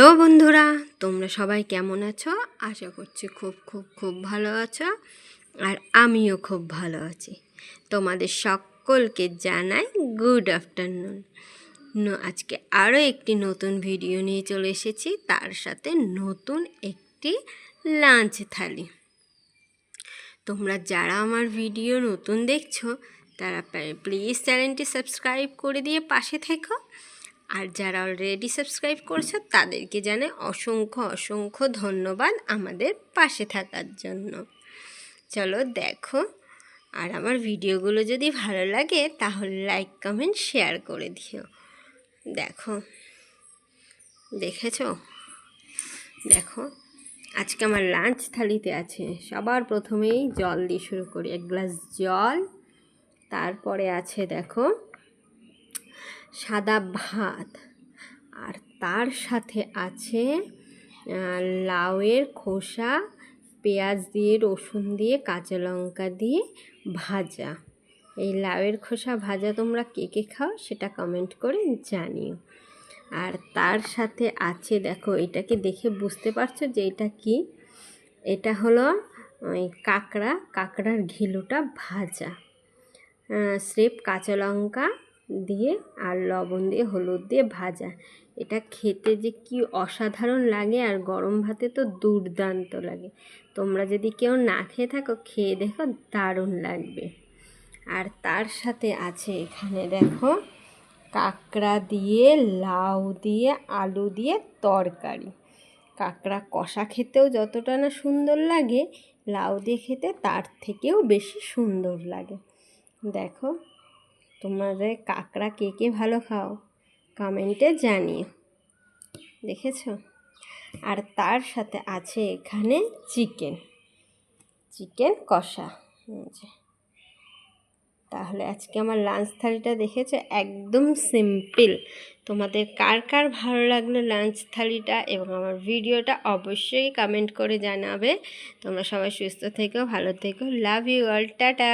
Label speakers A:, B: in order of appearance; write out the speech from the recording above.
A: Hello বন্ধুরা, তোমরা সবাই কেমন আছো? আশা করছি খুব খুব খুব ভালো আছো আর আমিও খুব ভালো আছি। তোমাদের সকলকে জানাই গুড আফটারনুন আজকে আরও একটি নতুন ভিডিও নিয়ে চলে এসেছি, তার সাথে নতুন একটি লাঞ্চ থালি। তোমরা যারা আমার ভিডিও নতুন দেখছ, তারা প্লিজ চ্যানেলটি সাবস্ক্রাইব করে দিয়ে পাশে থেকো। আর যারা অলরেডি সাবস্ক্রাইব করেছ, তাদেরকে জানে অসংখ্য অসংখ্য ধন্যবাদ আমাদের পাশে থাকার জন্য। চলো দেখো, আর আমার ভিডিওগুলো যদি ভালো লাগে, তাহলে লাইক কমেন্ট শেয়ার করে দিও। দেখো, দেখেছ? দেখো, আজকে আমার লাঞ্চ থালিতে আছে। সবার প্রথমেই জল দিয়ে শুরু করি। এক গ্লাস জল, তারপরে আছে, দেখো সাদা ভাত। আর তার সাথে আছে লাউয়ের খোসা, পেঁয়াজ দিয়ে, রসুন দিয়ে, কাঁচা লঙ্কা দিয়ে ভাজা। এই লাউয়ের খোসা ভাজা তোমরা কে কে খাও সেটা কমেন্ট করে জানিও। আর তার সাথে আছে, দেখো, এটাকে দেখে বুঝতে পারছ যে এটা কি? এটা হলো, ওই কাঁকড়া, কাঁকড়ার ঘিলুটা ভাজা। স্রেফ কাঁচা লঙ্কা দিয়ে আর লবণ দিয়ে, হলুদ দিয়ে ভাজা। এটা খেতে যে কি অসাধারণ লাগে আর গরম ভাতে তো দুর্দান্ত লাগে। তোমরা যদি কেউ না খেয়ে থাকো, খেয়ে দেখো, দারুণ লাগবে। আর তার সাথে আছে এখানে দেখো, কাঁকড়া দিয়ে, লাউ দিয়ে, আলু দিয়ে তরকারি। কাঁকড়া কষা খেতেও যতটা না সুন্দর লাগে, লাউ দিয়ে খেতে তার থেকেও বেশি সুন্দর লাগে। দেখো তোমাদের কাঁকড়া কে কে ভালো খাও? কমেন্টে জানিও। দেখেছ? আর তার সাথে আছে এখানে চিকেন। চিকেন কষা। তাহলে আজকে আমার লাঞ্চ থালিটা দেখেছ? একদম সিম্পল তোমাদের কার কার ভালো লাগল লাঞ্চ থালিটা এবং আমার ভিডিওটা অবশ্যই কমেন্ট করে জানাবে। তোমরা সবাই সুস্থ থেকো, ভালো থেকো। Love you all tata